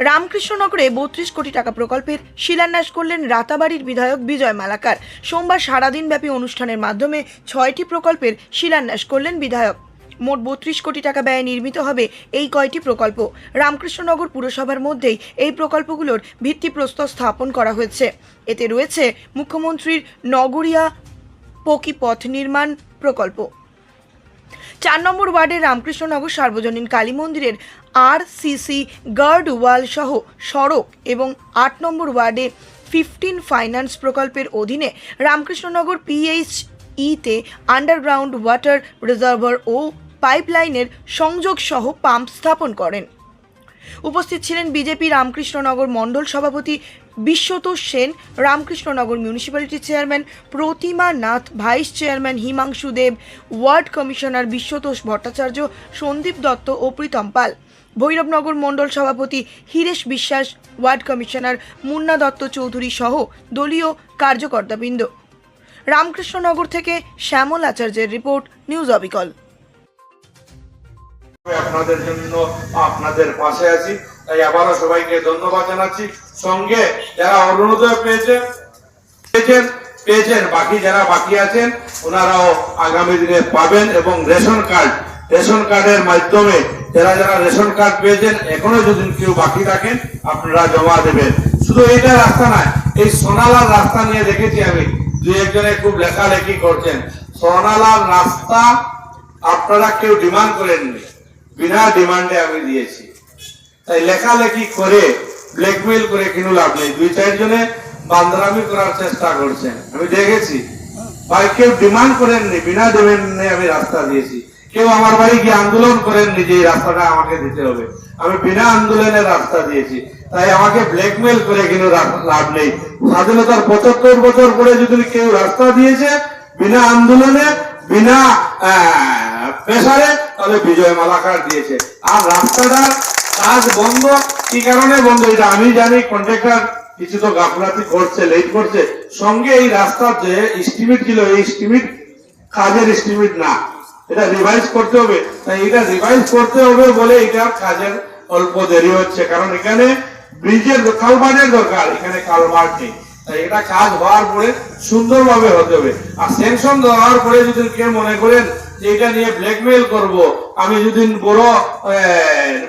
রামকৃষ্ণনগরে বত্রিশ কোটি টাকা প্রকল্পের শিলান্যাস করলেন রাতাবাড়ির বিধায়ক বিজয় মালাকার। সোমবার সারাদিনব্যাপী অনুষ্ঠানের মাধ্যমে ছয়টি প্রকল্পের শিলান্যাস করলেন বিধায়ক। মোট বত্রিশ কোটি টাকা ব্যয়ে নির্মিত হবে এই কয়টি প্রকল্প। রামকৃষ্ণনগর পুরসভার মধ্যেই এই প্রকল্পগুলোর ভিত্তিপ্রস্তর স্থাপন করা হয়েছে। এতে রয়েছে মুখ্যমন্ত্রীর নগরিয়া পকি পথ নির্মাণ প্রকল্প। চার নম্বর ওয়ার্ডের রামকৃষ্ণনগর সার্বজনীন কালী মন্দিরের আর সিসি গার্ড ওয়াল সহ সড়ক এবং আট নম্বর ওয়ার্ডে ফিফটিন ফাইন্যান্স প্রকল্পের অধীনে রামকৃষ্ণনগর পিএইচ ইতে আন্ডারগ্রাউন্ড ওয়াটার রিজার্ভার ও পাইপলাইনের সংযোগ সহ পাম্প স্থাপন করেন। উপস্থিত ছিলেন বিজেপি রামকৃষ্ণনগর মণ্ডল সভাপতি Biswatosh Sen, Ramkrishnanagar municipality chairman Pratima Nath vice chairman Himanshu Deb ward commissioner Biswatosh Bhattacharya, Sandip Dutta ও প্রীতম পাল। ভৈরবনগর মণ্ডল সভাপতি হিরেশ বিশ্বাস ওয়ার্ড কমিশনার মুন্না দত্ত চৌধুরী সহ দলীয় কার্যকর্তাবৃন্দ। রামকৃষ্ণনগর থেকে শ্যামল আচার্যের রিপোর্ট, নিউজ অবিকল। আপনাদের জন্য আপনাদের পাশে আছি। তাই আবারও সবাইকে ধন্যবাদ জানাচ্ছি। সঙ্গে যারা অরুণোদয় পেয়েছেন পেয়েছেন পেয়েছেন, বাকি যারা বাকি আছেন, ওনারাও আগামী দিনে পাবেন এবং রেশন কার্ড, রেশন কার্ডের মাধ্যমে যারা যারা রেশন কার্ড পেয়েছেন, এখনও যদি কেউ বাকি থাকেন, আপনারা জমা দেবেন। শুধু এইটা রাস্তা নয়, এই সোনালার রাস্তা নিয়ে দেখেছি আমি। দু একজনে খুব লেখালেখি করছেন। সোনালার রাস্তা আপনারা কেউ ডিমান্ড করেননি। বিনা ডিমান্ডে আমি দিয়েছি। তাই লেখালেখি করে ব্ল্যাকমেল করে কিনু লাভ নেই। দুই চারজনে বান্দরামি করার চেষ্টা করছেন। আমি দেখেছি। ভাই কেউ ডিমান্ড করেননি বিনা ডিমান্ডে আমি রাস্তা দিয়েছি। কেউ আমার বাড়ি গিয়ে আন্দোলন করেননি যে রাস্তাটা আমাকে দিতে হবে। আমি বিনা আন্দোলনে রাস্তা দিয়েছি। তাই আমাকে ব্ল্যাকমেল করে কিন্তু লাভ নেই। স্বাধীনতার পঁচাত্তর বছর পরে যদি কেউ রাস্তা দিয়েছে বিনা আন্দোলনে বিনা আহ, তাহলে বিজয় মালাকার দিয়েছে। আর রাস্তাটার কাজ বন্ধ। কি কারণে বন্ধ? এটা আমি জানি কন্ট্রাক্টর কিছু তো গাফলাতি করছে লেট করছে। সঙ্গে এই রাস্তার যে এস্টিমেট ছিল, এই এস্টিমেট কাজের এস্টিমেট না। এটা রিভাইজ করতে হবে। তাই এটা রিভাইজ করতে হবে বলে এটার কাজের অল্প দেরি হচ্ছে। কারণ এখানে ব্রিজের কালভার্টের দরকার। এখানে কালভার্ট নেই। তাই এটা কাজ হওয়ার পরে সুন্দরভাবে হতে হবে। আর স্যাংশন দেওয়ার পরে যদি কে মনে করেন যে এটা নিয়ে ব্ল্যাকমেল করব, আমি যদি বড়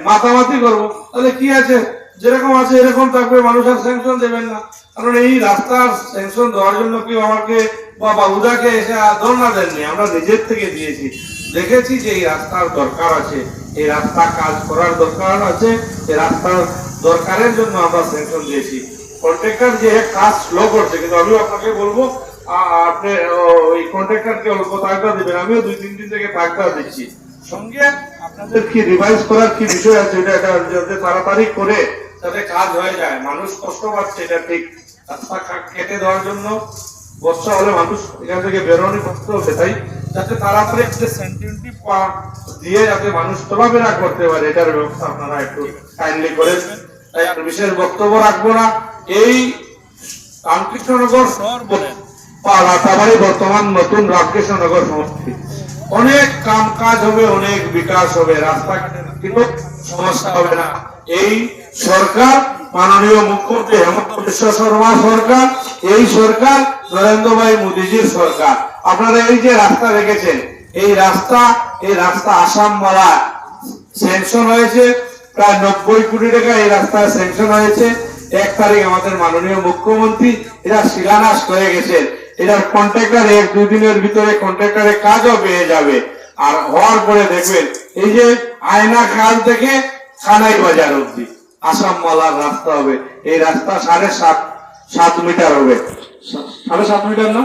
মাতামাতি করব, তাহলে কি আছে? যেরকম আছে এরকম থাকবে মানুষ আর স্যাংশন দেবেন না। কারণ এই রাস্তার স্যাংশন দেওয়ার জন্য কেউ আমাকে বা বাবুদাকে এসে ধর্ণা দেননি, আমরা নিজের থেকে দিয়েছি। দেখেছি যে এই রাস্তার দরকার আছে। এই রাস্তা কাজ করার দরকার আছে এই রাস্তার দরকারের জন্য আমরা স্যাংশন দিয়েছি। কন্ট্রাক্টর যে কাজ স্লো করছে, কিন্তু আমিও আপনাকে বলব আপনি ওই কন্ট্রাক্টরকে অল্প তাগদা দিবেন? আমিও দুই, তিন দিন থেকে তাগদা দিচ্ছি। সঙ্গে আপনাদের কি রিভাইজ করার কি বিষয় আছে? এটা এটা যাতে তাড়াতাড়ি করে যাতে কাজ হয়ে যায়। মানুষ কষ্ট পাচ্ছে, এটা ঠিক। রাস্তা কেটে দেওয়ার জন্য বর্ষা হলে মানুষ এখান থেকে বেরোনি কষ্ট হবে, তাই? যাতে তাড়াতাড়ি একটা সেন্টিমিটি দিয়ে যাতে মানুষ চলাফেরা করতে পারে, এটার ব্যবস্থা আপনারা একটু কাইন্ডলি করেন। তাই আর বিশেষ বক্তব্য রাখব না। এই রামকৃষ্ণনগর শহর বলেন। রাতাবাড়ি বর্তমান নতুন রামকৃষ্ণনগর সমষ্টি। অনেক কাম কাজ হবে, অনেক বিকাশ হবে রাস্তাঘাটের এই সরকার, মাননীয় মুখ্যমন্ত্রী হেমন্ত বিশ্ব শর্মা সরকার, এই সরকার নরেন্দ্র ভাই মোদীজির সরকার। আপনারা এই যে রাস্তা দেখেছেন এই রাস্তা এই রাস্তা আসাম মালা স্যাংশন হয়েছে, প্রায় নব্বই কোটি টাকা এই রাস্তায় স্যাংশন হয়েছে। এক তারিখ আমাদের মাননীয় মুখ্যমন্ত্রী, এরা শিলান্যাস করে গেছেন। এটার কন্ট্রাক্টর এক দুই দিনের ভিতরে কন্ট্রাক্টরের কাজও পেয়ে যাবে। আর হওয়ার পরে দেখবেন, এই যে আয়না খাল থেকে খানাই বাজার অব্দি আসাম মালার রাস্তা হবে। এই রাস্তা সাড়ে সাত সাত মিটার হবে। সাড়ে সাত মিটার না?